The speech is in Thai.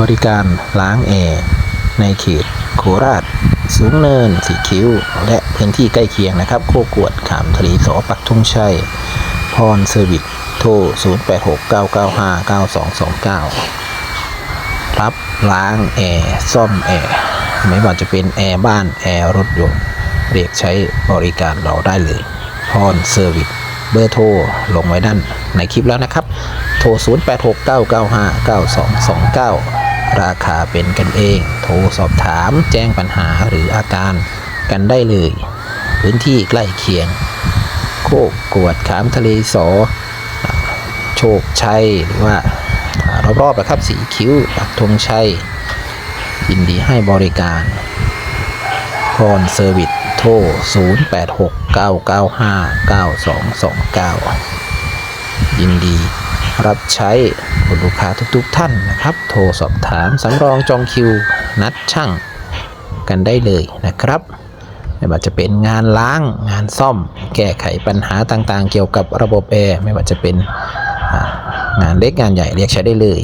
บริการล้างแอร์ในเขตโคราช สูงเนิน สีคิ้ว และพื้นที่ใกล้เคียงนะครับ โคกวดขามทะเลสอปักทุ่งชัย พรเซอร์วิสโทร 0869959229 รับล้างแอร์ซ่อมแอร์ไม่ว่าจะเป็นแอร์บ้านแอร์รถยนต์เรียกใช้บริการเราได้เลย พรเซอร์วิสเบอร์โทรลงไว้ด้านในคลิปแล้วนะครับ โทร 0869959229 ราคาเป็นกันเอง โทรสอบถามแจ้งปัญหาหรืออาการกันได้เลย พื้นที่ใกล้เคียง โคกกวดขามทะเลสอ โชคชัยหรือว่ารอบๆนะครับสีคิ้วปักธงชัยยินดีให้บริการพรเซอร์วิสโทร 0869959229 รับใช้คุณลูกค้าทุกๆท่านนะครับ โทรสอบถามสำรองจองคิวนัดช่างกันได้เลยนะครับ ไม่ว่าจะเป็นงานล้างงานซ่อม แก้ไขปัญหาต่างๆ เกี่ยวกับระบบแอร์ไม่ว่าจะเป็นงานเล็กงานใหญ่เรียกใช้ได้เลย